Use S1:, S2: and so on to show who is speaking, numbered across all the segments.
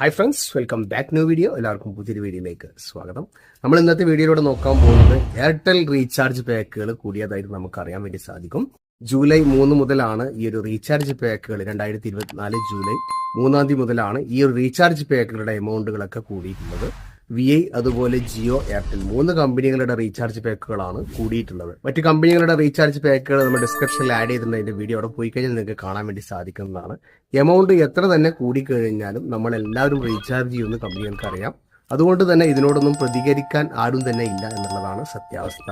S1: Hi friends welcome back new video എല്ലാവർക്കും പുതിയൊരു വീഡിയോയിലേക്ക് സ്വാഗതം. നമ്മൾ ഇന്നത്തെ വീഡിയോയിലൂടെ നോക്കാൻ പോകുന്നത് എയർടെൽ റീചാർജ് പാക്കുകൾ കൂടിയതായിട്ട് നമുക്ക് അറിയാൻ വേണ്ടി സാധിക്കും. ജൂലൈ മൂന്ന് മുതലാണ് ഈ ഒരു റീചാർജ് പാക്കുകൾ രണ്ടായിരത്തി ഇരുപത്തിനാല് ജൂലൈ മൂന്നാം തീയതി മുതലാണ് ഈ ഒരു റീചാർജ് പാക്കുകളുടെ എമൗണ്ടുകളൊക്കെ കൂടിയിട്ടുള്ളത്. വി ഐ അതുപോലെ ജിയോ എയർടെൽ മൂന്ന് കമ്പനികളുടെ റീചാർജ് പാക്കുകളാണ് കൂടിയിട്ടുള്ളത്. മറ്റ് കമ്പനികളുടെ റീചാർജ് പാക്കുകൾ നമ്മൾ ഡിസ്ക്രിപ്ഷനിൽ ആഡ് ചെയ്തിട്ടുണ്ട്. അതിന്റെ വീഡിയോ അവിടെ പോയി കഴിഞ്ഞാൽ നിങ്ങൾക്ക് കാണാൻ വേണ്ടി സാധിക്കുന്നതാണ്. എമൗണ്ട് എത്ര തന്നെ കൂടിക്കഴിഞ്ഞാലും നമ്മൾ എല്ലാവരും റീചാർജ് ചെയ്യുന്ന കമ്പനികൾക്ക് അറിയാം അതുകൊണ്ട് തന്നെ ഇതിനോടൊന്നും പ്രതികരിക്കാൻ ആരും തന്നെ ഇല്ല എന്നുള്ളതാണ് സത്യാവസ്ഥ.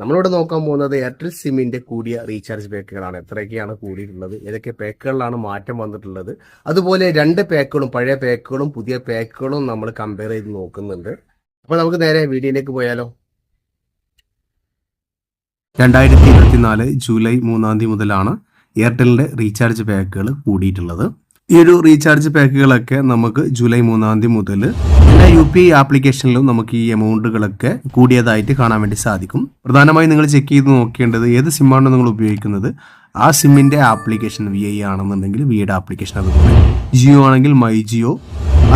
S1: നമ്മളിവിടെ നോക്കാൻ പോകുന്നത് എയർടെൽ സിമ്മിന്റെ കൂടിയ റീചാർജ് പാക്കുകളാണ് എത്രയൊക്കെയാണ് കൂടിയിട്ടുള്ളത്? ഏതൊക്കെ പാക്കുകളിലാണ് മാറ്റം വന്നിട്ടുള്ളത്? അതുപോലെ രണ്ട് പാക്കുകളും പഴയ പാക്കുകളും പുതിയ പാക്കുകളും നമ്മൾ കമ്പയർ ചെയ്ത് നോക്കുന്നുണ്ട്. അപ്പോൾ നമുക്ക് നേരെ വീഡിയോയിലേക്ക് പോയാലോ? രണ്ടായിരത്തി ഇരുപത്തിനാല് ജൂലൈ മൂന്നാം തീയതി മുതലാണ് എയർടെലിന്റെ റീചാർജ് പാക്കുകൾ കൂടിയിട്ടുള്ളത്. ഈ ഒരു റീചാർജ് പാക്കുകളൊക്കെ നമുക്ക് ജൂലൈ മൂന്നാം തീയതി മുതൽ എല്ലാ യു പി ഐ ആപ്ലിക്കേഷനിലും നമുക്ക് ഈ എമൗണ്ടുകളൊക്കെ കൂടിയതായിട്ട് കാണാൻ വേണ്ടി സാധിക്കും. പ്രധാനമായും നിങ്ങൾ ചെക്ക് ചെയ്ത് നോക്കേണ്ടത് ഏത് സിമ്മാണ് നിങ്ങൾ ഉപയോഗിക്കുന്നത് ആ സിമ്മിന്റെ ആപ്ലിക്കേഷൻ വി ഐ ആണെന്നുണ്ടെങ്കിൽ വിയുടെ ആപ്ലിക്കേഷൻ അതുപോലെ ജിയോ ആണെങ്കിൽ മൈ ജിയോ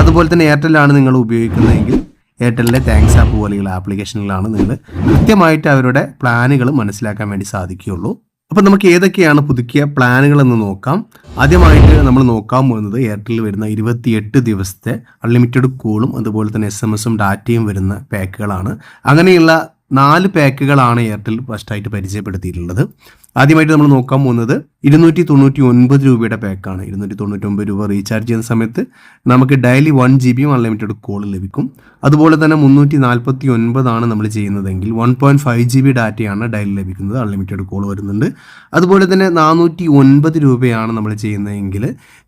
S1: അതുപോലെ തന്നെ എയർടെൽ ആണ് നിങ്ങൾ ഉപയോഗിക്കുന്നതെങ്കിൽ എയർടെലിന്റെ താങ്ക്സ് ആപ്പ് പോലെയുള്ള ആപ്ലിക്കേഷനുകളാണ് നിങ്ങൾ കൃത്യമായിട്ട് അവരുടെ പ്ലാനുകൾ മനസ്സിലാക്കാൻ വേണ്ടി സാധിക്കുകയുള്ളൂ. അപ്പോൾ നമുക്ക് ഏതൊക്കെയാണ് പുതുക്കിയ പ്ലാനുകൾ എന്ന് നോക്കാം. ആദ്യമായിട്ട് നമ്മൾ നോക്കാൻ പോകുന്നത് എയർടെൽ വരുന്ന ഇരുപത്തിയെട്ട് ദിവസത്തെ അൺലിമിറ്റഡ് കോളും അതുപോലെ തന്നെ എസ് എം എസും ഡാറ്റയും വരുന്ന പാക്കുകളാണ് അങ്ങനെയുള്ള നാല് പാക്കുകളാണ് എയർടെൽ ഫസ്റ്റായിട്ട് പരിചയപ്പെടുത്തിയിട്ടുള്ളത്. ആദ്യമായിട്ട് നമ്മൾ നോക്കാൻ പോകുന്നത് ഇരുന്നൂറ്റി തൊണ്ണൂറ്റി ഒൻപത് രൂപയുടെ പാക്കാണ് ഇരുന്നൂറ്റി തൊണ്ണൂറ്റി ഒമ്പത് രൂപ റീചാർജ് ചെയ്യുന്ന സമയത്ത് നമുക്ക് ഡെയിലി വൺ ജി ബിയും അൺലിമിറ്റഡ് കോൾ ലഭിക്കും. അതുപോലെ തന്നെ മുന്നൂറ്റി നാൽപ്പത്തി ഒൻപതാണ് നമ്മൾ ചെയ്യുന്നതെങ്കിൽ one point five G B ഡാറ്റയാണ് ഡെയിലി ലഭിക്കുന്നത് അൺലിമിറ്റഡ് കോൾ വരുന്നുണ്ട്. അതുപോലെ തന്നെ നാനൂറ്റി ഒൻപത് രൂപയാണ് നമ്മൾ ചെയ്യുന്നതെങ്കിൽ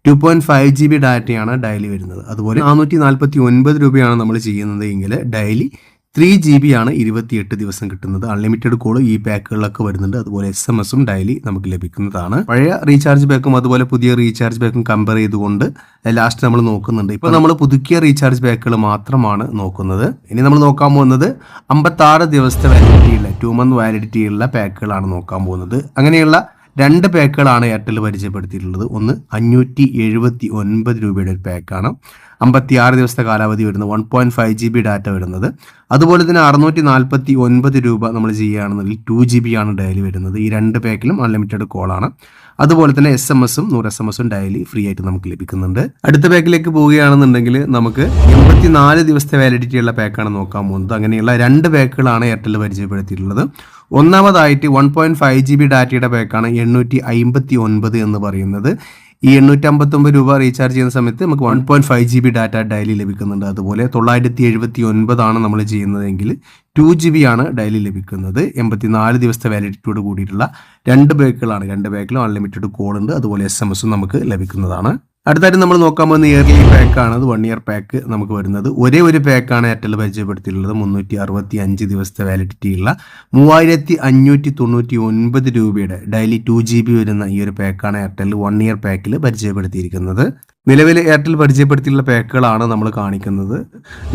S1: two point five G B ഡാറ്റയാണ് ഡെയിലി വരുന്നത്. അതുപോലെ നാനൂറ്റി നാൽപ്പത്തി ഒൻപത് രൂപയാണ് നമ്മൾ ചെയ്യുന്നതെങ്കിൽ ഡെയിലി ത്രീ ജി ബി ആണ് ഇരുപത്തിയെട്ട് ദിവസം കിട്ടുന്നത്. അൺലിമിറ്റഡ് കോൾ ഈ പാക്കുകളിലൊക്കെ വരുന്നുണ്ട്. അതുപോലെ എസ് എം എസും ഡെയിലി നമുക്ക് ലഭിക്കുന്നതാണ്. പഴയ റീചാർജ് പാക്കും അതുപോലെ പുതിയ റീചാർജ് പാക്കും കമ്പയർ ചെയ്തുകൊണ്ട് ലാസ്റ്റ് നമ്മൾ നോക്കുന്നുണ്ട്. ഇപ്പൊ നമ്മൾ പുതുക്കിയ റീചാർജ് പാക്കുകൾ മാത്രമാണ് നോക്കുന്നത്. ഇനി നമ്മൾ നോക്കാൻ പോകുന്നത് അമ്പത്താറ് ദിവസത്തെ വാലിഡിറ്റി ഉള്ള ടു മന്ത് വാലിഡിറ്റി ഉള്ള പാക്കുകളാണ് നോക്കാൻ പോകുന്നത്. അങ്ങനെയുള്ള രണ്ട് പാക്കുകളാണ് എയർടെൽ പരിചയപ്പെടുത്തിയിട്ടുള്ളത്. ഒന്ന് അഞ്ഞൂറ്റി എഴുപത്തി ഒൻപത് രൂപയുടെ ഒരു പാക്കാണ്. അമ്പത്തി ആറ് ദിവസത്തെ കാലാവധി വരുന്നത് one point five G B data വരുന്നത്. അതുപോലെ തന്നെ അറുന്നൂറ്റി നാൽപ്പത്തി ഒൻപത് രൂപ നമ്മൾ ചെയ്യുകയാണെന്നുണ്ടെങ്കിൽ ടു ജി ബി ആണ് ഡയലി വരുന്നത്. ഈ രണ്ട് പാക്കിലും അൺലിമിറ്റഡ് കോളാണ് അതുപോലെ തന്നെ എസ് എം എസും നൂറ് എസ് എം എസും ഡയലി ഫ്രീ ആയിട്ട് നമുക്ക് ലഭിക്കുന്നുണ്ട്. അടുത്ത പാക്കിലേക്ക് പോവുകയാണെന്നുണ്ടെങ്കിൽ നമുക്ക് എൺപത്തി നാല് ദിവസത്തെ വാലിഡിറ്റി ഉള്ള പാക്കാണ് നോക്കാൻ പോകുന്നത്. അങ്ങനെയുള്ള രണ്ട് പാക്കുകളാണ് എയർടെൽ പരിചയപ്പെടുത്തിയിട്ടുള്ളത്. ഒന്നാമതായിട്ട് one point five G B ഡാറ്റയുടെ പാക്കാണ് എണ്ണൂറ്റി അമ്പത്തി ഒൻപത് എന്ന് പറയുന്നത്. ഈ എണ്ണൂറ്റി അമ്പത്തൊമ്പത് രൂപ റീചാർജ് ചെയ്യുന്ന സമയത്ത് നമുക്ക് one point five G B data daily ലഭിക്കുന്നുണ്ട്. അതുപോലെ തൊള്ളായിരത്തി എഴുപത്തി ഒൻപതാണ് നമ്മൾ ചെയ്യുന്നതെങ്കിൽ ടു ജി ബി ആണ് ഡെയിലി ലഭിക്കുന്നത്. എൺപത്തിനാല് ദിവസത്തെ വാലിഡിറ്റിയോട് കൂടിയിട്ടുള്ള രണ്ട് ബാക്കുകളാണ് രണ്ട് ബാക്കിലും അൺലിമിറ്റഡ് കോൾ ഉണ്ട്. അതുപോലെ എസ് എം എസും നമുക്ക് ലഭിക്കുന്നതാണ്. അടുത്തായിട്ട് നമ്മൾ നോക്കാൻ പോകുന്ന ഇയർലി പാക്കാണ് അത് വൺ ഇയർ പാക്ക് നമുക്ക് വരുന്നത്. ഒരേ ഒരു പാക്കാണ് എയർടെൽ പരിചയപ്പെടുത്തിയിട്ടുള്ളത്. മുന്നൂറ്റി അറുപത്തി അഞ്ച് ദിവസത്തെ വാലിഡിറ്റി ഉള്ള മൂവായിരത്തി അഞ്ഞൂറ്റി തൊണ്ണൂറ്റി ഒൻപത് രൂപയുടെ ഡെയിലി ടു ജി ബി വരുന്ന ഈ ഒരു പാക്കാണ് എയർടെൽ വൺ ഇയർ പാക്കിൽ പരിചയപ്പെടുത്തിയിരിക്കുന്നത്. നിലവിൽ എയർടെൽ പരിചയപ്പെടുത്തിയിട്ടുള്ള പാക്കുകളാണ് നമ്മൾ കാണിക്കുന്നത്.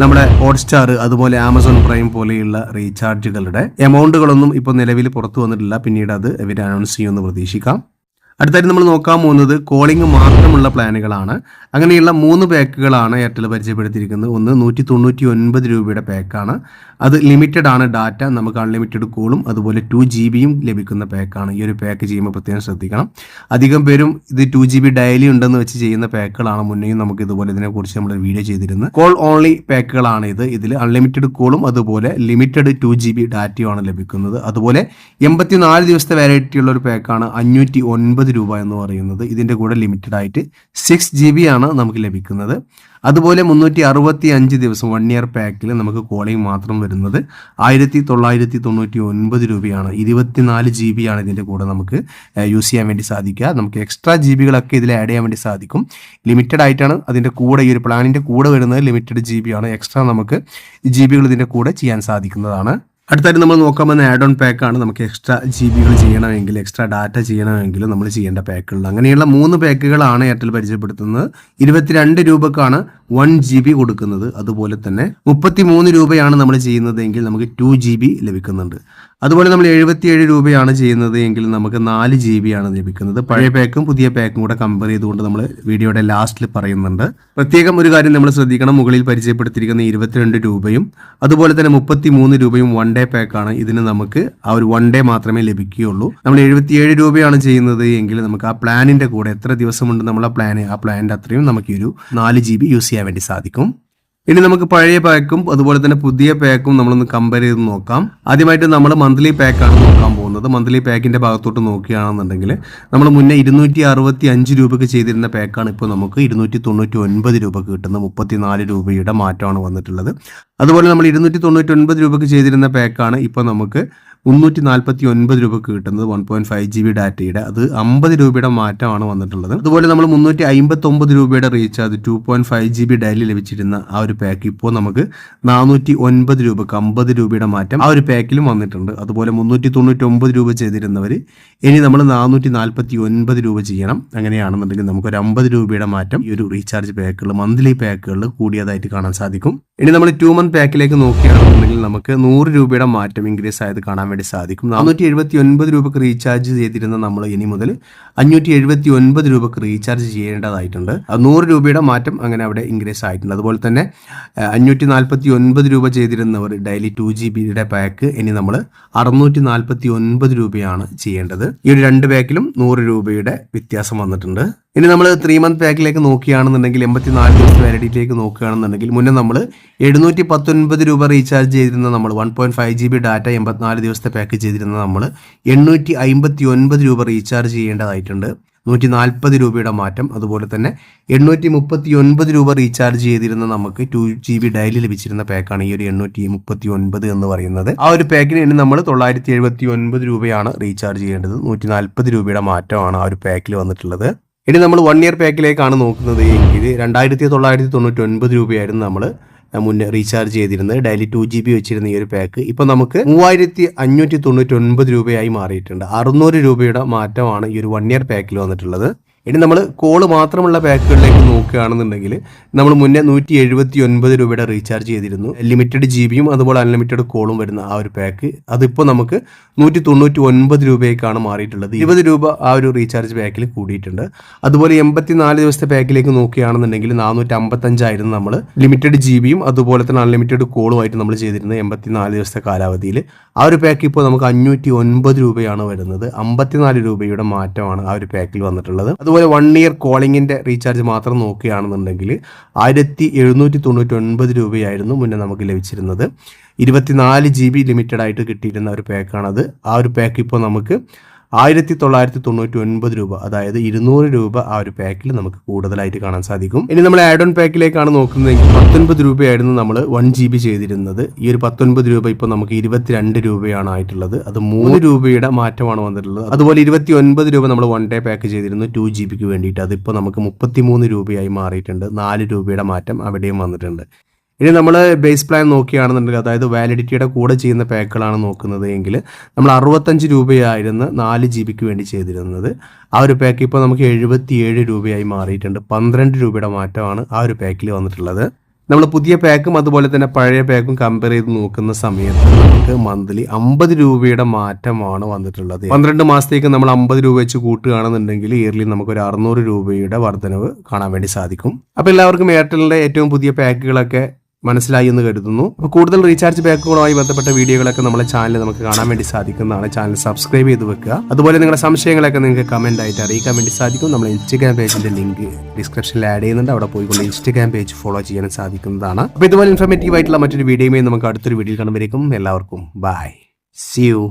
S1: നമ്മുടെ ഹോട്ട്സ്റ്റാർ അതുപോലെ ആമസോൺ പ്രൈം പോലെയുള്ള റീചാർജുകളുടെ എമൗണ്ടുകളൊന്നും ഇപ്പോൾ നിലവിൽ പുറത്തു വന്നിട്ടില്ല. പിന്നീട് അത് ഇവർ അനൗൺസ് ചെയ്യുമെന്ന് പ്രതീക്ഷിക്കാം. അടുത്തായിട്ട് നമ്മൾ നോക്കാൻ പോകുന്നത് കോളിംഗ് മാത്രമുള്ള പ്ലാനുകളാണ്. അങ്ങനെയുള്ള മൂന്ന് പാക്കുകളാണ് എയർടെൽ പരിചയപ്പെടുത്തിയിരിക്കുന്നത്. ഒന്ന് നൂറ്റി തൊണ്ണൂറ്റി ഒൻപത് രൂപയുടെ പാക്കാണ്. അത് ലിമിറ്റഡ് ആണ് ഡാറ്റ നമുക്ക് അൺലിമിറ്റഡ് കോളും അതുപോലെ ടു ജി ബിയും ലഭിക്കുന്ന പാക്കാണ്. ഈ ഒരു പാക്ക് ചെയ്യുമ്പോൾ പ്രത്യേകം ശ്രദ്ധിക്കണം. അധികം പേരും ഇത് ടു ജി ബി ഡയലി ഉണ്ടെന്ന് വെച്ച് ചെയ്യുന്ന പാക്കുകളാണ് മുന്നേയും നമുക്ക് ഇതുപോലെ ഇതിനെക്കുറിച്ച് നമ്മൾ വീഡിയോ ചെയ്തിരുന്നത്. കോൾ ഓൺലി പാക്കുകളാണ് ഇത്. ഇതിൽ അൺലിമിറ്റഡ് കോളും അതുപോലെ ലിമിറ്റഡ് ടു ജി ബി ഡാറ്റയുമാണ് ലഭിക്കുന്നത്. അതുപോലെ എൺപത്തിനാല് ദിവസത്തെ വാലിഡിറ്റി ഉള്ള ഒരു പാക്കാണ് അഞ്ഞൂറ്റി ഒൻപത് രൂപ എന്ന് പറയുന്നത് ഇതിന്റെ കൂടെ ലിമിറ്റഡ് ആയിട്ട് സിക്സ് ജി ബി ആണ് നമുക്ക് ലഭിക്കുന്നത്. അതുപോലെ മുന്നൂറ്റി അറുപത്തി അഞ്ച് ദിവസം വൺ ഇയർ പാക്കിൽ നമുക്ക് കോളിംഗ് മാത്രം വരുന്നത് ആയിരത്തി തൊള്ളായിരത്തി തൊണ്ണൂറ്റി ഒൻപത് രൂപയാണ്. ഇരുപത്തിനാല് ജി ബി ആണ് ഇതിന്റെ കൂടെ നമുക്ക് യൂസ് ചെയ്യാൻ വേണ്ടി സാധിക്കുക. നമുക്ക് എക്സ്ട്രാ ജി ബികളൊക്കെ ഇതിൽ ആഡ് ചെയ്യാൻ വേണ്ടി സാധിക്കും. ലിമിറ്റഡ് ആയിട്ടാണ് അതിന്റെ കൂടെ ഈ ഒരു പ്ലാനിന്റെ കൂടെ വരുന്നത്. ലിമിറ്റഡ് ജി ബി ആണ്. എക്സ്ട്രാ നമുക്ക് ജി ബികൾ ഇതിന്റെ കൂടെ ചെയ്യാൻ സാധിക്കുന്നതാണ്. അടുത്തായിട്ട് നമ്മൾ നോക്കാൻ പോകുന്ന ആഡ് ഓൺ പാക്കാണ് നമുക്ക് എക്സ്ട്രാ ജി ബികൾ ചെയ്യണമെങ്കിൽ എക്സ്ട്രാ ഡാറ്റ ചെയ്യണമെങ്കിൽ നമ്മൾ ചെയ്യേണ്ട പാക്കുകൾ അങ്ങനെയുള്ള മൂന്ന് പാക്കുകളാണ് എയർടെൽ പരിചയപ്പെടുത്തുന്നത്. ഇരുപത്തിരണ്ട് രൂപക്കാണ് വൺ ജി ബി കൊടുക്കുന്നത് അതുപോലെ തന്നെ മുപ്പത്തി മൂന്ന് രൂപയാണ് നമ്മൾ ചെയ്യുന്നത് എങ്കിൽ നമുക്ക് ടു ജി ബി ലഭിക്കുന്നുണ്ട്. അതുപോലെ നമ്മൾ എഴുപത്തിയേഴ് രൂപയാണ് ചെയ്യുന്നത് എങ്കിൽ നമുക്ക് നാല് ജി ബി ആണ് ലഭിക്കുന്നത്. പഴയ പാക്കും പുതിയ പാക്കും കൂടെ കമ്പയർ ചെയ്തുകൊണ്ട് നമ്മൾ വീഡിയോയുടെ ലാസ്റ്റിൽ പറയുന്നുണ്ട്. പ്രത്യേകം ഒരു കാര്യം നമ്മൾ ശ്രദ്ധിക്കണം. മുകളിൽ പരിചയപ്പെടുത്തിയിരിക്കുന്ന ഇരുപത്തിരണ്ട് രൂപയും അതുപോലെ തന്നെ മുപ്പത്തി മൂന്ന് രൂപയും വൺ ഡേ പാക്കാണ് ഇതിന് നമുക്ക് ആ ഒരു വൺ ഡേ മാത്രമേ ലഭിക്കുകയുള്ളൂ. നമ്മൾ എഴുപത്തിയേഴ് രൂപയാണ് ചെയ്യുന്നത് എങ്കിൽ നമുക്ക് ആ പ്ലാനിന്റെ കൂടെ എത്ര ദിവസമുണ്ട് നമ്മൾ ആ പ്ലാൻ ആ പ്ലാനിന്റെ അത്രയും നമുക്ക് ഒരു നാല് ജി ബി യൂസ് ചെയ്യാൻ വേണ്ടി സാധിക്കും. ഇനി നമുക്ക് പഴയ പാക്കും അതുപോലെ തന്നെ പുതിയ പാക്കും നമ്മളൊന്ന് കമ്പയർ ചെയ്ത് നോക്കാം. ആദ്യമായിട്ട് നമ്മൾ മന്ത്ലി പാക്കാണ് നോക്കാൻ പോകുന്നത്. മന്ത്ലി പാക്കിന്റെ ഭാഗത്തോട്ട് നോക്കുകയാണെന്നുണ്ടെങ്കിൽ നമ്മൾ മുന്നേ ഇരുന്നൂറ്റി അറുപത്തി അഞ്ച് രൂപയ്ക്ക് ചെയ്തിരുന്ന പാക്കാണ് ഇപ്പോൾ നമുക്ക് ഇരുന്നൂറ്റി തൊണ്ണൂറ്റി ഒൻപത് രൂപക്ക് കിട്ടുന്ന മുപ്പത്തിനാല് രൂപയുടെ മാറ്റമാണ് വന്നിട്ടുള്ളത്. അതുപോലെ നമ്മൾ ഇരുന്നൂറ്റി തൊണ്ണൂറ്റി ഒൻപത് രൂപയ്ക്ക് ചെയ്തിരുന്ന പാക്കാണ് ഇപ്പോൾ നമുക്ക് മുന്നൂറ്റി നാൽപ്പത്തി ഒൻപത് രൂപക്ക് കിട്ടുന്നത് one point five G B ഡാറ്റയുടെ അത് അമ്പത് രൂപയുടെ മാറ്റമാണ് വന്നിട്ടുള്ളത്. അതുപോലെ നമ്മൾ മുന്നൂറ്റി അമ്പത്തി ഒമ്പത് രൂപയുടെ recharge two point five G B daily ലഭിച്ചിരുന്ന ആ ഒരു പാക്ക് ഇപ്പോൾ നമുക്ക് നാനൂറ്റി ഒൻപത് രൂപക്ക് അമ്പത് രൂപയുടെ മാറ്റം ആ ഒരു പാക്കിലും വന്നിട്ടുണ്ട്. അതുപോലെ മുന്നൂറ്റി തൊണ്ണൂറ്റി ഒമ്പത് രൂപ ചെയ്തിരുന്നവർ ഇനി നമ്മൾ നാനൂറ്റി നാൽപ്പത്തി ഒൻപത് രൂപ ചെയ്യണം. അങ്ങനെയാണെന്നുണ്ടെങ്കിൽ നമുക്ക് ഒരു അമ്പത് രൂപയുടെ മാറ്റം ഈ ഒരു റീചാർജ് പാക്കുകൾ മന്ത്ലി പാക്കുകളിൽ കൂടിയതായിട്ട് കാണാൻ സാധിക്കും. ഇനി നമ്മൾ ടു മന്ത് പാക്കിലേക്ക് നോക്കുകയാണെന്നുണ്ടെങ്കിൽ നമുക്ക് നൂറ് രൂപയുടെ മാറ്റം ഇൻക്രീസ് ആയത് കാണാൻ വേണ്ടി സാധിക്കും. നാനൂറ്റി എഴുപത്തി ഒൻപത് രൂപക്ക് റീചാർജ് ചെയ്തിരുന്ന നമ്മൾ ഇനി മുതൽ അഞ്ഞൂറ്റി എഴുപത്തി ഒൻപത് രൂപക്ക് റീചാർജ് ചെയ്യേണ്ടതായിട്ടുണ്ട്. നൂറ് രൂപയുടെ മാറ്റം അങ്ങനെ അവിടെ ഇൻക്രീസ് ആയിട്ടുണ്ട്. അതുപോലെ തന്നെ അഞ്ഞൂറ്റി നാൽപ്പത്തി ഒൻപത് രൂപ ചെയ്തിരുന്നവർ ഡെയിലി ടു ജി ബിയുടെ പാക്ക് ഇനി നമ്മൾ അറുന്നൂറ്റി നാൽപ്പത്തി ഒൻപത് രൂപയാണ് ചെയ്യേണ്ടത്. ഈ ഒരു രണ്ട് പാക്കിലും നൂറ് രൂപയുടെ വ്യത്യാസം വന്നിട്ടുണ്ട്. ഇനി നമ്മൾ ത്രീ മന്ത് പാക്കിലേക്ക് നോക്കുകയാണെന്നുണ്ടെങ്കിൽ എൺപത്തിനാല് ദിവസം വാലിഡിറ്റിയിലേക്ക് നോക്കുകയാണെന്നുണ്ടെങ്കിൽ മുന്നേ നമ്മൾ എഴുന്നൂറ്റി പത്തൊൻപത് രൂപ റീചാർജ് ചെയ്തിരുന്ന നമ്മൾ one point five G B data എൺപത്തിനാല് ദിവസത്തെ പാക്ക് ചെയ്തിരുന്ന നമ്മൾ എണ്ണൂറ്റി അമ്പത്തി ഒൻപത് രൂപ റീചാർജ് ചെയ്യേണ്ടതായിട്ടുണ്ട്. നൂറ്റി നാൽപ്പത് രൂപയുടെ മാറ്റം. അതുപോലെ തന്നെ എണ്ണൂറ്റി മുപ്പത്തി ഒൻപത് രൂപ റീചാർജ് ചെയ്തിരുന്ന നമുക്ക് ടു ജി ബി ഡയലി ലഭിച്ചിരുന്ന പാക്കാണ് ഈ ഒരു എണ്ണൂറ്റി മുപ്പത്തി ഒൻപത് എന്ന് പറയുന്നത്. ആ ഒരു പാക്കിന് ഇനി നമ്മൾ തൊള്ളായിരത്തി എഴുപത്തി ഒൻപത് രൂപയാണ് റീചാർജ് ചെയ്യേണ്ടത്. നൂറ്റി നാൽപ്പത് രൂപയുടെ മാറ്റമാണ് ആ ഒരു പാക്കിൽ വന്നിട്ടുള്ളത്. ഇനി നമ്മൾ വൺ ഇയർ പാക്കിലേക്കാണ് നോക്കുന്നത്. എങ്കിൽ രണ്ടായിരത്തി തൊള്ളായിരത്തി തൊണ്ണൂറ്റി ഒൻപത് രൂപയായിരുന്നു നമ്മൾ മുന്നേ റീചാർജ് ചെയ്തിരുന്നത്. ഡെയിലി ടു ജി ബി വെച്ചിരുന്ന ഈ ഒരു പാക്ക് ഇപ്പൊ നമുക്ക് മൂവായിരത്തി അഞ്ഞൂറ്റി തൊണ്ണൂറ്റി ഒൻപത് രൂപയായി മാറിയിട്ടുണ്ട്. അറുന്നൂറ് രൂപയുടെ മാറ്റമാണ് ഈ ഒരു വൺ ഇയർ പാക്കിൽ വന്നിട്ടുള്ളത്. ഇനി നമ്മൾ കോൾ മാത്രമുള്ള പാക്കുകളിലേക്ക് നോക്കുകയാണെന്നുണ്ടെങ്കിൽ നമ്മൾ മുന്നേ നൂറ്റി എഴുപത്തി ഒൻപത് രൂപയുടെ റീചാർജ് ചെയ്തിരുന്നു. ലിമിറ്റഡ് ജി ബിയും അതുപോലെ അൺലിമിറ്റഡ് കോളും വരുന്ന ആ ഒരു പാക്ക് അതിപ്പോൾ നമുക്ക് നൂറ്റി തൊണ്ണൂറ്റി ഒൻപത് രൂപയ്ക്കാണ് മാറിയിട്ടുള്ളത്. ഇരുപത് രൂപ ആ ഒരു റീചാർജ് പാക്കിൽ കൂടിയിട്ടുണ്ട്. അതുപോലെ എൺപത്തി നാല് ദിവസത്തെ പാക്കിലേക്ക് നോക്കുകയാണെന്നുണ്ടെങ്കിൽ നാനൂറ്റി അമ്പത്തഞ്ചായിരുന്നു നമ്മൾ ലിമിറ്റഡ് ജി ബിയും അതുപോലെ തന്നെ അൺലിമിറ്റഡ് കോളുമായിട്ട് നമ്മൾ ചെയ്തിരുന്നത് എൺപത്തി നാല് ദിവസത്തെ കാലാവധിയിൽ ആ ഒരു പാക്ക് ഇപ്പോൾ നമുക്ക് അഞ്ഞൂറ്റി ഒൻപത് രൂപയാണ് വരുന്നത്. അമ്പത്തിനാല് രൂപയുടെ മാറ്റമാണ് ആ ഒരു പാക്കിൽ വന്നിട്ടുള്ളത്. അതുപോലെ വൺ ഇയർ കോളിങ്ങിന്റെ റീചാർജ് മാത്രം നോക്കുകയാണെന്നുണ്ടെങ്കിൽ ആയിരത്തി എഴുന്നൂറ്റി തൊണ്ണൂറ്റി ഒൻപത് രൂപയായിരുന്നു മുന്നേ നമുക്ക് ലഭിച്ചിരുന്നത്. ഇരുപത്തിനാല് ജി ബി ലിമിറ്റഡ് ആയിട്ട് കിട്ടിയിരുന്ന ഒരു പാക്കാണത് ആ ഒരു പാക്ക് ഇപ്പോൾ നമുക്ക് ആയിരത്തി തൊള്ളായിരത്തി തൊണ്ണൂറ്റി ഒൻപത് രൂപ അതായത് ഇരുന്നൂറ് രൂപ ആ ഒരു പാക്കിൽ നമുക്ക് കൂടുതലായിട്ട് കാണാൻ സാധിക്കും. ഇനി നമ്മൾ ആഡ് ഓൺ പാക്കിലേക്കാണ് നോക്കുന്നതെങ്കിൽ പത്തൊൻപത് രൂപയായിരുന്നു നമ്മൾ വൺ ജി ബി ചെയ്തിരുന്നത്. ഈ ഒരു പത്തൊൻപത് രൂപ ഇപ്പോൾ നമുക്ക് ഇരുപത്തിരണ്ട് രൂപയാണ് ആയിട്ടുള്ളത്. അത് മൂന്ന് രൂപയുടെ മാറ്റമാണ് വന്നിട്ടുള്ളത്. അതുപോലെ ഇരുപത്തി ഒൻപത് രൂപ നമ്മൾ വൺ ഡേ പാക്ക് ചെയ്തിരുന്നു ടു ജി ബിക്ക് വേണ്ടിയിട്ട്. അതിപ്പോൾ നമുക്ക് മുപ്പത്തി മൂന്ന് രൂപയായി മാറിയിട്ടുണ്ട്. നാല് രൂപയുടെ മാറ്റം അവിടെയും വന്നിട്ടുണ്ട്. ഇനി നമ്മൾ ബേസ് പ്ലാൻ നോക്കുകയാണെന്നുണ്ടെങ്കിൽ അതായത് വാലിഡിറ്റിയുടെ കൂടെ ചെയ്യുന്ന പാക്കുകളാണ് നോക്കുന്നത് എങ്കിൽ നമ്മൾ അറുപത്തഞ്ച് രൂപയായിരുന്നു നാല് ജി ബിക്ക് വേണ്ടി ചെയ്തിരുന്നത്. ആ ഒരു പാക്ക് ഇപ്പോൾ നമുക്ക് എഴുപത്തിയേഴ് രൂപയായി മാറിയിട്ടുണ്ട്. പന്ത്രണ്ട് രൂപയുടെ മാറ്റമാണ് ആ ഒരു പാക്കിൽ വന്നിട്ടുള്ളത്. നമ്മൾ പുതിയ പാക്കും അതുപോലെ തന്നെ പഴയ പാക്കും കമ്പയർ ചെയ്ത് നോക്കുന്ന സമയത്ത് നമുക്ക് മന്ത്ലി അമ്പത് രൂപയുടെ മാറ്റമാണ് വന്നിട്ടുള്ളത്. പന്ത്രണ്ട് മാസത്തേക്ക് നമ്മൾ അമ്പത് രൂപ വെച്ച് കൂട്ടുകയാണെന്നുണ്ടെങ്കിൽ ഇയർലി നമുക്ക് ഒരു അറുന്നൂറ് രൂപയുടെ വർധനവ് കാണാൻ വേണ്ടി സാധിക്കും. അപ്പോൾ എല്ലാവർക്കും എയർടെലിന്റെ ഏറ്റവും പുതിയ പാക്കുകളൊക്കെ മനസ്സിലായി എന്ന് കരുതുന്നു. അപ്പോൾ കൂടുതൽ റീചാർജ് ബാക്കുകളുമായി ബന്ധപ്പെട്ട വീഡിയോകളൊക്കെ നമ്മുടെ ചാനൽ നമുക്ക് കാണാൻ വേണ്ടി സാധിക്കുന്നതാണ്. ചാനൽ സബ്സ്ക്രൈബ് ചെയ്ത് വെക്കുക. അതുപോലെ നിങ്ങളുടെ സംശയങ്ങളൊക്കെ നിങ്ങൾക്ക് കമന്റ് ആയിട്ട് അറിയിക്കാൻ വേണ്ടി സാധിക്കും. നമ്മുടെ ഇൻസ്റ്റഗ്രാം പേജിന്റെ ലിങ്ക് ഡിസ്ക്രിപ്ഷനിൽ ആഡ് ചെയ്യുന്നുണ്ട്. അവിടെ പോയിക്കൊണ്ട് ഇൻസ്റ്റഗ്രാം പേജ് ഫോളോ ചെയ്യാൻ സാധിക്കുന്നതാണ്. അപ്പോൾ ഇതുപോലെ ഇൻഫർമേറ്റീവ് ആയിട്ടുള്ള മറ്റൊരു വീഡിയോയും നമുക്ക് അടുത്തൊരു വീഡിയോ കാണുമ്പോഴേക്കും എല്ലാവർക്കും ബൈ സി യു